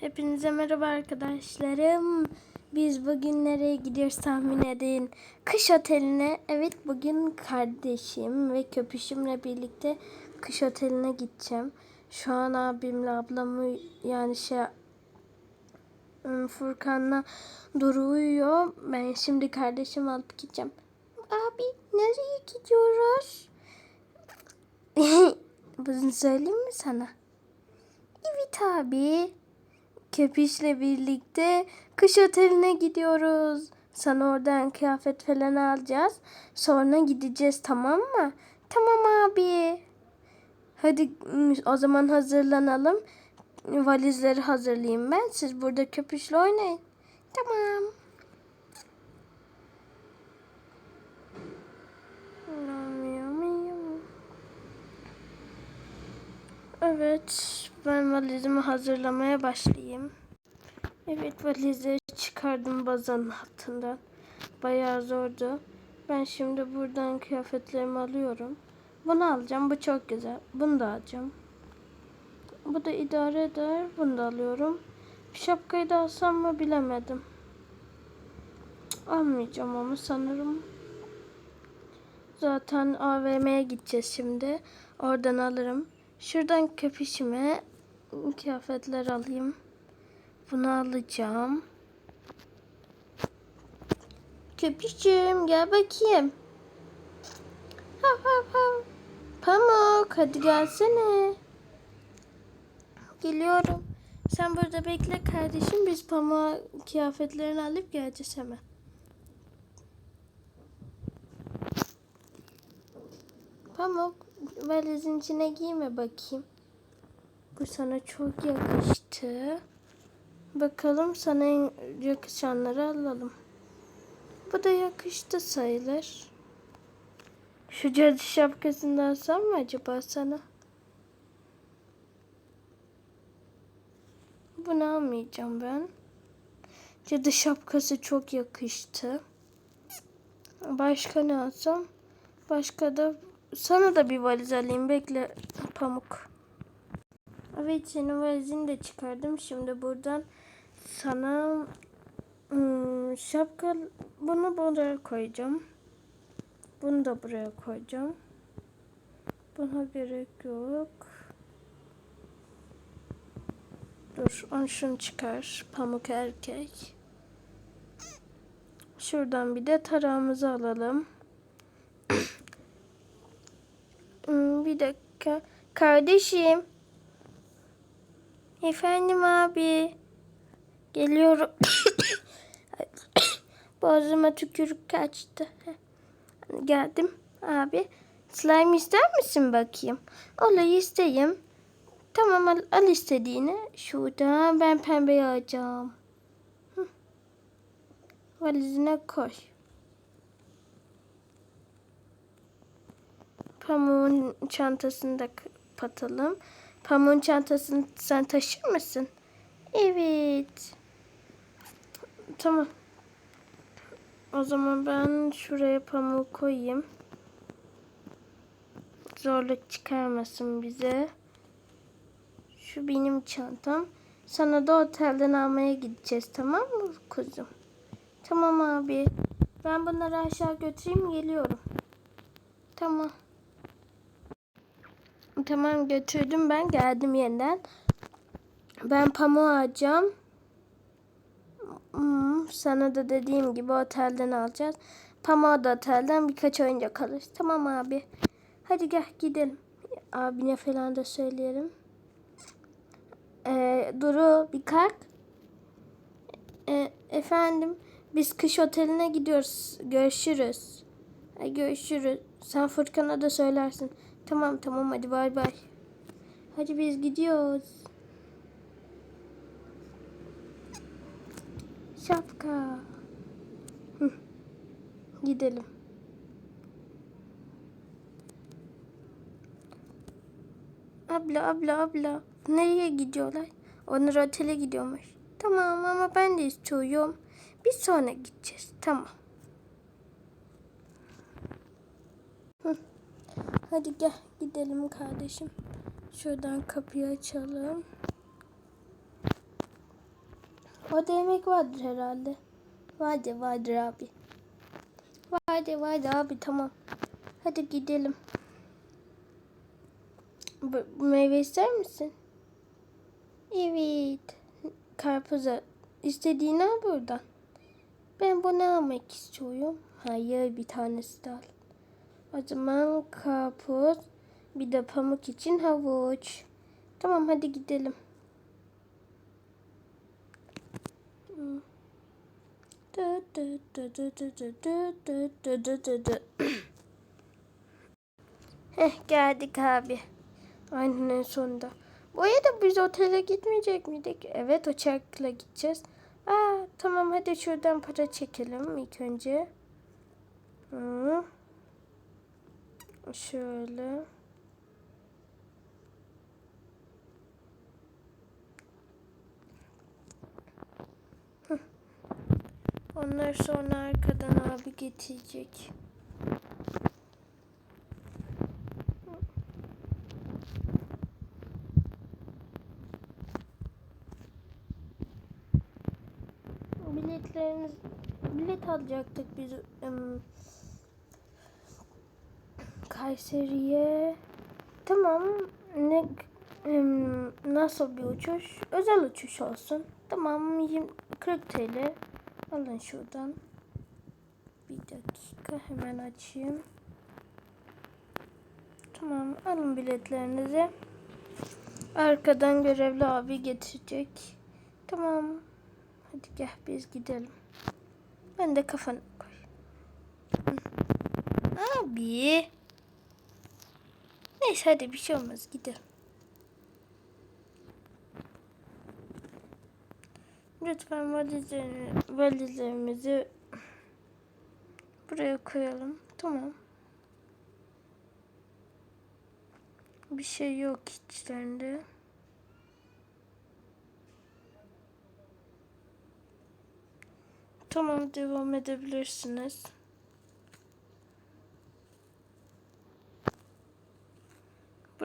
Hepinize merhaba arkadaşlarım. Biz bugün nereye gidiyoruz tahmin edin. Kış oteline. Evet bugün kardeşim ve köpüşümle birlikte kış oteline gideceğim. Şu an abimle ablamı yani şey ım, Furkan'la Duru uyuyor. Ben şimdi kardeşimi alıp gideceğim. Abi nereye gidiyoruz? Bunu söyleyeyim mi sana? Evet abi. Köpüşle birlikte kış oteline gidiyoruz. Sana oradan kıyafet falan alacağız. Sonra gideceğiz tamam mı? Tamam abi. Hadi o zaman hazırlanalım. Valizleri hazırlayayım ben. Siz burada köpüşle oynayın. Tamam. Evet, ben valizimi hazırlamaya başlayayım. Evet, valizleri çıkardım bazanın altından. Bayağı zordu. Ben şimdi buradan kıyafetlerimi alıyorum. Bunu alacağım, bu çok güzel. Bunu da alacağım. Bu da idare eder, bunu da alıyorum. Şapkayı da alsam mı bilemedim. Almayacağım ama sanırım. Zaten AVM'ye gideceğiz şimdi. Oradan alırım. Şuradan köpüşüme kıyafetler alayım. Bunu alacağım. Köpüşüm gel bakayım. Hav hav hav. Pamuk hadi gelsene. Geliyorum. Sen burada bekle kardeşim. Biz pamuğa kıyafetlerini alıp geleceğiz hemen. Pamuk valizin içine giyme bakayım. Bu sana çok yakıştı. Bakalım sana en yakışanları alalım. Bu da yakıştı sayılır. Şu cadı şapkasını alsam mı acaba sana? Bunu almayacağım ben. Cadı şapkası çok yakıştı. Başka ne alsam? Başka da sana da bir valiz alayım. Bekle Pamuk. Evet senin valizini de çıkardım. Şimdi buradan sana hmm, şapka bunu buraya koyacağım. Bunu da buraya koyacağım. Buna gerek yok. Dur onu şunu çıkar. Pamuk erkek. Şuradan bir de tarağımızı alalım. Hmm, Bir dakika. Kardeşim. Efendim abi. Geliyorum. Boğazıma tükürük kaçtı. Geldim abi. Slime ister misin bakayım? Olur isteyeyim. Tamam al, al istediğini. Şurada ben pembeyi alacağım. Valizine koy. Pamuğun çantasını da kapatalım. Pamuğun çantasını sen taşır mısın? Evet. Tamam. O zaman ben şuraya pamuğu koyayım. Zorluk çıkarmasın bize. Şu benim çantam. Sana da otelden almaya gideceğiz tamam mı kuzum? Tamam abi. Ben bunları aşağı götüreyim geliyorum. Tamam. Tamam götürdüm ben geldim yeniden. Ben pamuğu alacağım. Hmm, sana da dediğim gibi otelden alacağız. Pamuğu da otelden birkaç oyuncak alırız. Tamam abi. Hadi gel gidelim. Abine falan da söyleyelim. Ee, Duru bir kalk. Ee, efendim biz kış oteline gidiyoruz. Görüşürüz. Ha, görüşürüz. Sen Furkan'a da söylersin. Tamam tamam hadi bay bay. Hadi biz gidiyoruz. Şapka. Gidelim. Abla abla abla. Nereye gidiyorlar? Onlar otele gidiyormuş. Tamam ama ben de istiyorum. Biz sonra gideceğiz. Tamam. Hadi gel gidelim kardeşim. Şuradan kapıyı açalım. Orada yemek vardır herhalde. Vardır vardır abi. Vardır vardır abi tamam. Hadi gidelim. Bu, meyve ister misin? Evet. Karpuza. İstediğini al buradan. Ben bunu almak istiyorum. Hayır bir tanesi al. O zaman karpuz. Bir de pamuk için havuç. Tamam hadi gidelim. Heh geldik abi. Aynen en sonunda. Bu arada biz otele gitmeyecek miydik? Evet uçakla gideceğiz. Aa, tamam hadi şuradan para çekelim ilk önce. Hı. Şöyle. Onlar sonra arkadan abi getirecek. Biletlerimiz bilet alacaktık biz Kayseri'ye. Tamam. Ne nasıl bir uçuş? Özel uçuş olsun. Tamam. 20, 40 TL. Alın şuradan. Bir dakika hemen açayım. Tamam. Alın biletlerinizi. Arkadan görevli abi getirecek. Tamam. Hadi gel biz gidelim. Ben de kafanı koy. Abi. Neyse hadi bir şey olmaz gidelim. Lütfen valizlerimizi buraya koyalım. Tamam. Bir şey yok içlerinde. Tamam devam edebilirsiniz.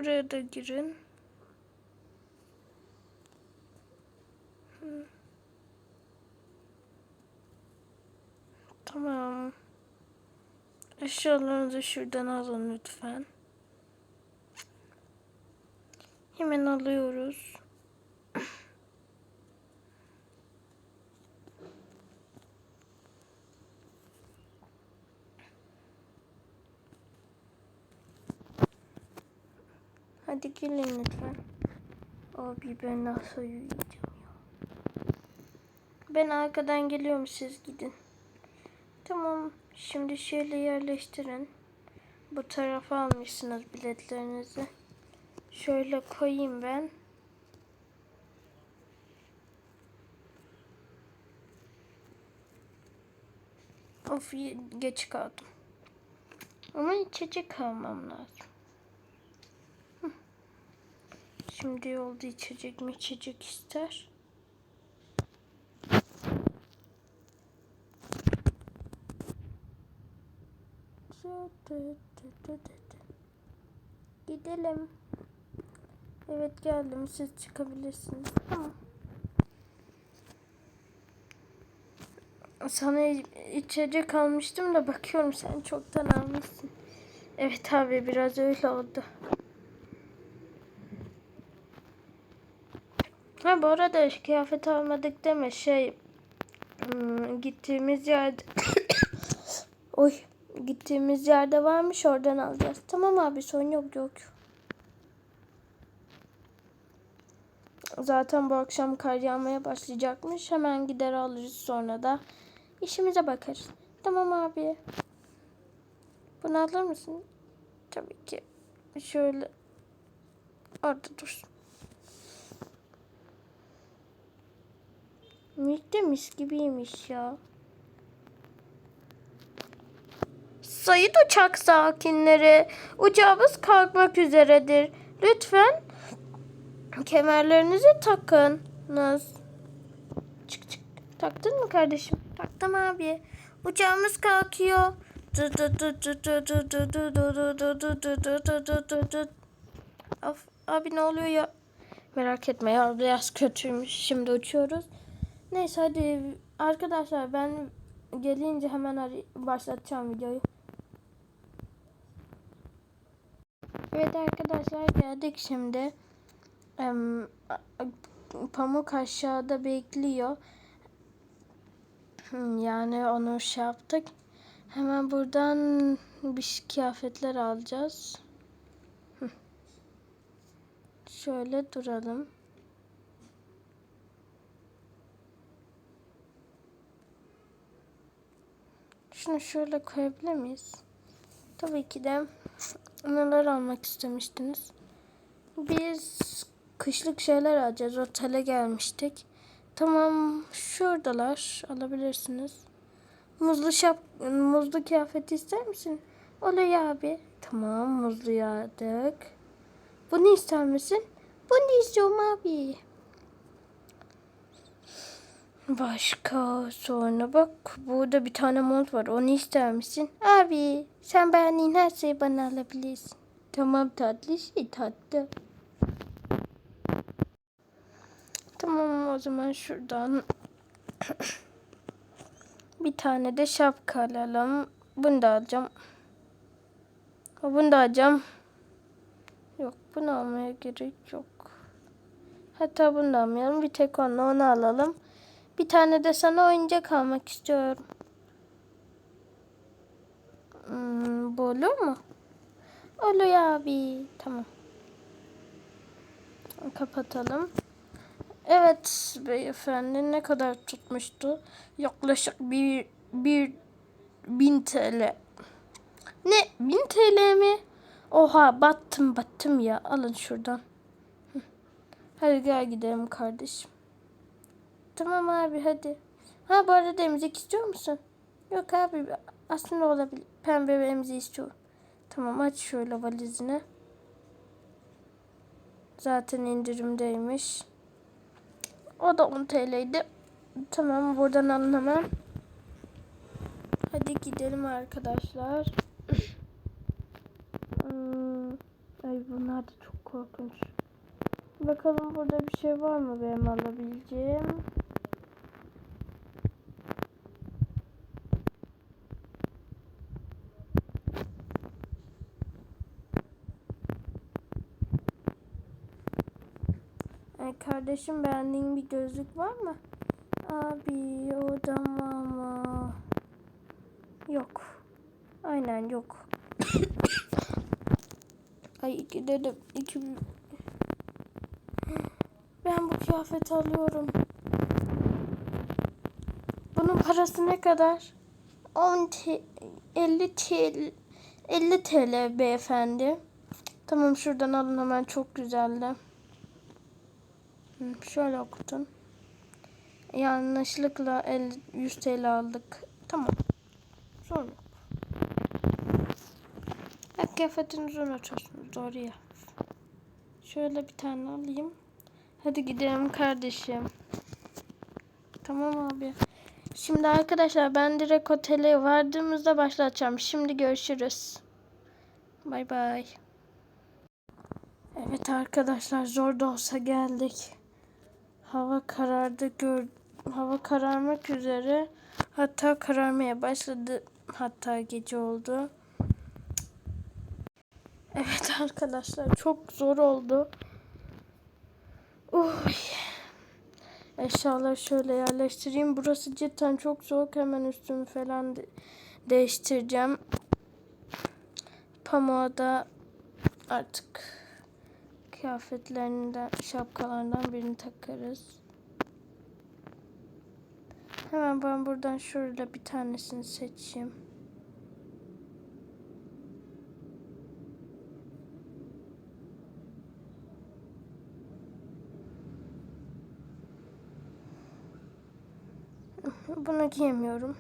Buraya da girin. Tamam. Eşyalarınızı şuradan alın lütfen. Hemen alıyoruz. Hadi gelin lütfen. Abi ben nasıl yürüyeceğim ya? Ben arkadan geliyorum siz gidin. Tamam şimdi şöyle yerleştirin. Bu tarafa almışsınız biletlerinizi. Şöyle koyayım ben. Of geç kaldım. Ama içecek almam lazım. Şimdi yolda içecek mi içecek ister. Gidelim. Evet geldim. Siz çıkabilirsiniz. Tamam. Sana içecek almıştım da bakıyorum sen çoktan almışsın. Evet abi biraz öyle oldu. Ha bu arada kıyafet almadık deme şey hmm, gittiğimiz yerde Oy gittiğimiz yerde varmış oradan alacağız. Tamam abi sorun yok yok. Zaten bu akşam kar yağmaya başlayacakmış. Hemen gider alırız sonra da işimize bakarız. Tamam abi. Bunu alır mısın? Tabii ki. Şöyle orada dursun. Mülk mis gibiymiş ya. Sayın uçak sakinleri, uçağımız kalkmak üzeredir. Lütfen kemerlerinizi takınız. Çık çık. Taktın mı kardeşim? Taktım abi. Uçağımız kalkıyor. Of, abi ne oluyor ya? Merak etme ya biraz kötüymüş. Şimdi uçuyoruz. Neyse hadi arkadaşlar ben gelince hemen başlatacağım videoyu. Evet arkadaşlar geldik şimdi. Pamuk aşağıda bekliyor. Hmm, Yani onu şey yaptık. Hemen buradan bir kıyafetler alacağız. Şöyle duralım. Şunu şöyle koyabilir miyiz? Tabii ki de neler almak istemiştiniz? Biz kışlık şeyler alacağız. Otele gelmiştik. Tamam şuradalar alabilirsiniz. Muzlu şap muzlu kıyafet ister misin? Oluyor abi. Tamam muzlu aldık. Bunu ister misin? Bunu istiyorum abi. Başka sonra bak burada bir tane mont var onu ister misin? Abi sen beğendiğin her şeyi bana alabilirsin. Tamam tatlı şey tatlı. Tamam o zaman şuradan bir tane de şapka alalım. Bunu da alacağım. Bunu da alacağım. Yok bunu almaya gerek yok. Hatta bunu da almayalım. Bir tek onu, onu alalım. Bir tane de sana oyuncak almak istiyorum. Hmm, bu olur mu? Oluyor abi. Tamam. Kapatalım. Evet beyefendi ne kadar tutmuştu? Yaklaşık bir, bir bin TL. Ne? Bin TL mi? Oha battım battım ya. Alın şuradan. Hadi gel gidelim kardeşim. Tamam abi hadi. Ha bu arada emzik istiyor musun? Yok abi aslında olabilir. Pembe bir emzik istiyorum. Tamam aç şöyle valizini. Zaten indirimdeymiş. O da 10 TL'ydi. Tamam buradan hemen. Hadi gidelim arkadaşlar. Hmm, Ay bunlar da çok korkunç. Bakalım burada bir şey var mı benim alabileceğim? Ay kardeşim beğendiğin bir gözlük var mı? Abi o da mama. Yok. Aynen yok. Ay iki dedim. iki kıyafeti alıyorum. Bunun parası ne kadar? 10 T 50 TL 50 TL beyefendi. Tamam şuradan alın hemen çok güzeldi. Şöyle okutun. Yanlışlıkla 50, 100 TL aldık. Tamam. Sorun yok. Kıyafetinizi unutursunuz oraya. Şöyle bir tane alayım. Hadi gidelim kardeşim. Tamam abi. Şimdi arkadaşlar ben direkt otele vardığımızda başlatacağım. Şimdi görüşürüz. Bay bay. Evet arkadaşlar zor da olsa geldik. Hava karardı gör hava kararmak üzere. Hatta kararmaya başladı. Hatta gece oldu. Evet arkadaşlar çok zor oldu. Uy. Eşyaları şöyle yerleştireyim. Burası cidden çok soğuk. Hemen üstümü falan de- değiştireceğim. Pamuğa da artık kıyafetlerinden, şapkalarından birini takarız. Hemen ben buradan şöyle bir tanesini seçeyim. Bunu giyemiyorum.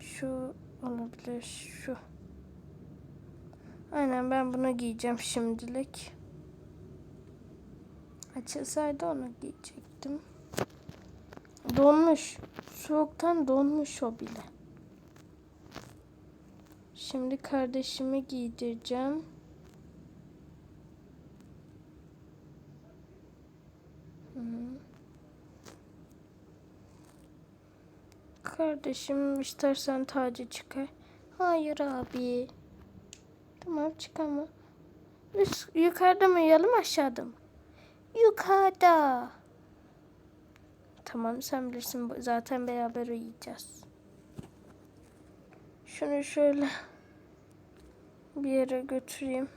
Şu olabilir. Şu. Aynen ben bunu giyeceğim şimdilik. Açılsaydı onu giyecektim. Donmuş. Soğuktan donmuş o bile. Şimdi kardeşimi giydireceğim. Hı. Kardeşim istersen tacı çıkar. Hayır abi. Tamam çıkama. Üst, yukarıda mı uyuyalım aşağıda mı? Yukarıda. Tamam sen bilirsin zaten beraber uyuyacağız. Şunu şöyle bir yere götüreyim.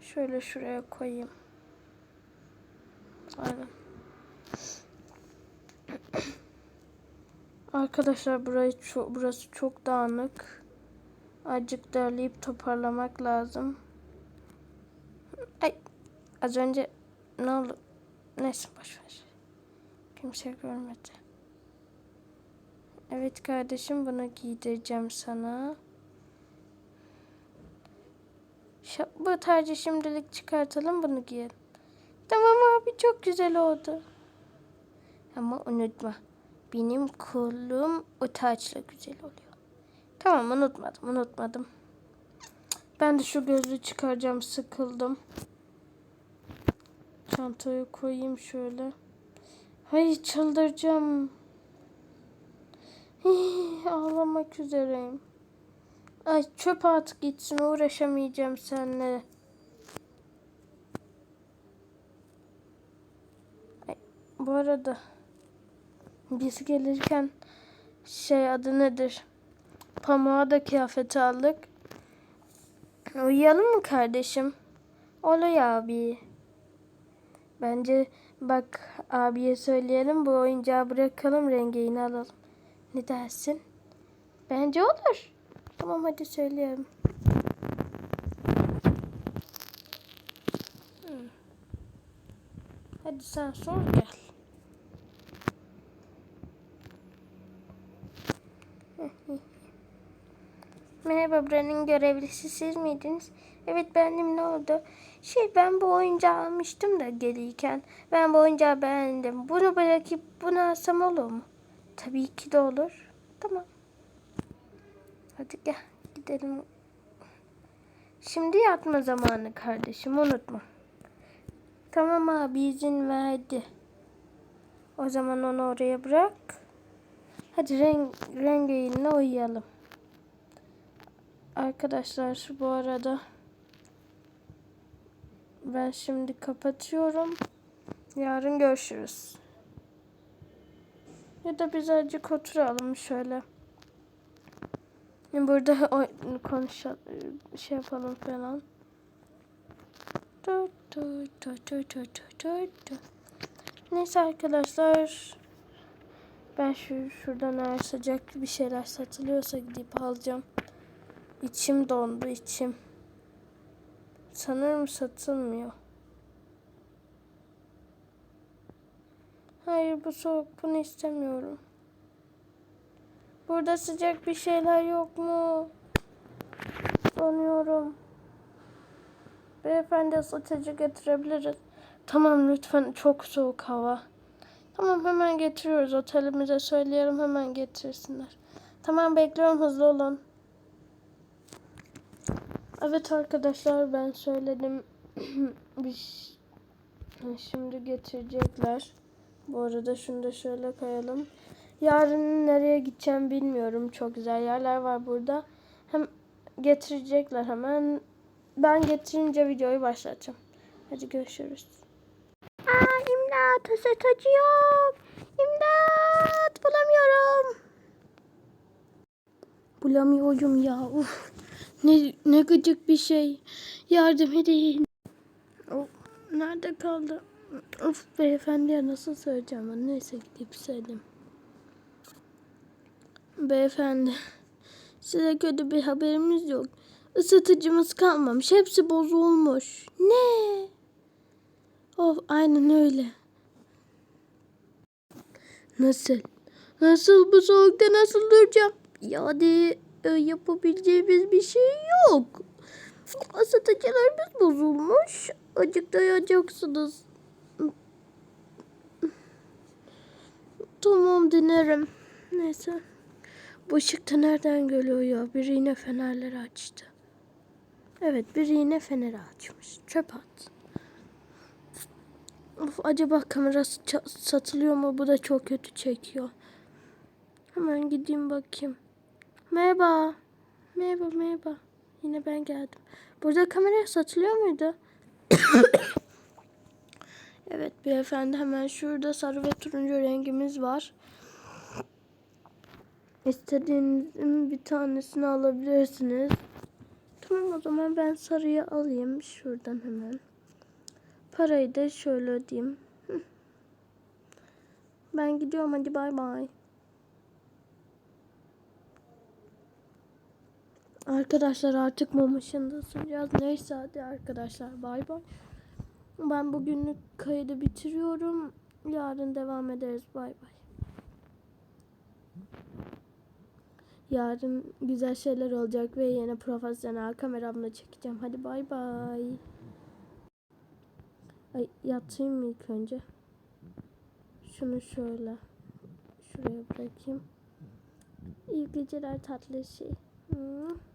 Şöyle şuraya koyayım. Aynen. Arkadaşlar burayı çok, burası çok dağınık. Azıcık derleyip toparlamak lazım. Ay az önce ne oldu? Neyse boşver. Kimse görmedi. Evet kardeşim bunu giydireceğim sana. Şa- Bu tacı şimdilik çıkartalım bunu giyelim. Tamam abi çok güzel oldu. Ama unutma. Benim kolum o taçla güzel oluyor. Tamam unutmadım unutmadım. Ben de şu gözlüğü çıkaracağım sıkıldım. Çantayı koyayım şöyle. Hay çıldıracağım. Ağlamak üzereyim. Ay çöp at gitsin uğraşamayacağım seninle. Ay, bu arada biz gelirken şey adı nedir? Pamuğa da kıyafeti aldık. Uyuyalım mı kardeşim? Oluyor abi. Bence bak abiye söyleyelim bu oyuncağı bırakalım rengini alalım. Ne dersin? Bence olur. Tamam hadi söyleyelim. Hadi sen sor gel. Merhaba buranın görevlisi siz miydiniz? Evet benim ne oldu? Şey ben bu oyuncağı almıştım da gelirken. Ben bu oyuncağı beğendim. Bunu bırakıp bunu alsam olur mu? Tabii ki de olur. Tamam. Hadi gel gidelim. Şimdi yatma zamanı kardeşim unutma. Tamam abi izin verdi. O zaman onu oraya bırak. Hadi renk, rengeyle uyuyalım. Arkadaşlar bu arada ben şimdi kapatıyorum. Yarın görüşürüz. Ya da biz azıcık oturalım şöyle. Burada konuşalım, şey yapalım falan. Neyse arkadaşlar. Ben şu şuradan eğer sıcak bir şeyler satılıyorsa gidip alacağım. İçim dondu içim. Sanırım satılmıyor. Hayır bu soğuk bunu istemiyorum. Burada sıcak bir şeyler yok mu? Donuyorum. Beyefendi ısıtıcı getirebiliriz. Tamam lütfen çok soğuk hava. Tamam hemen getiriyoruz. Otelimize söyleyelim hemen getirsinler. Tamam bekliyorum hızlı olun. Evet arkadaşlar ben söyledim. Şimdi getirecekler. Bu arada şunu da şöyle koyalım. Yarın nereye gideceğim bilmiyorum. Çok güzel yerler var burada. Hem getirecekler hemen. Ben getirince videoyu başlatacağım. Hadi görüşürüz. Aa imdat ısıtıcı yok. İmdat bulamıyorum. Bulamıyorum ya. Uf. Ne, ne gıcık bir şey. Yardım edin. Oh, nerede kaldı? Of beyefendiye nasıl söyleyeceğim ben? Neyse gidip söyleyeyim. Beyefendi, size kötü bir haberimiz yok. Isıtıcımız kalmamış. Hepsi bozulmuş. Ne? Of aynen öyle. Nasıl? Nasıl bu soğukta nasıl duracağım? E, yapabileceğimiz bir şey yok. Isıtıcılarımız bozulmuş. Acık dayanacaksınız. Tamam denerim. Neyse. Bu ışık da nereden geliyor ya? Biri yine fenerleri açtı. Evet biri yine feneri açmış. Çöp at. Of, acaba kamerası satılıyor mu? Bu da çok kötü çekiyor. Hemen gideyim bakayım. Merhaba. Merhaba merhaba. Yine ben geldim. Burada kamera satılıyor muydu? evet beyefendi hemen şurada sarı ve turuncu rengimiz var. İstediğinizin bir tanesini alabilirsiniz. Tamam o zaman ben sarıyı alayım şuradan hemen. Parayı da şöyle ödeyeyim. Ben gidiyorum hadi bay bay. Arkadaşlar artık mum ışığında sunacağız. Neyse hadi arkadaşlar bay bay. Ben bugünlük kaydı bitiriyorum. Yarın devam ederiz bay bay. Yarın güzel şeyler olacak ve yine profesyonel kameramla çekeceğim. Hadi bay bay. Ay yatayım mı ilk önce? Şunu şöyle şuraya bırakayım. İyi geceler tatlı şey. Hmm.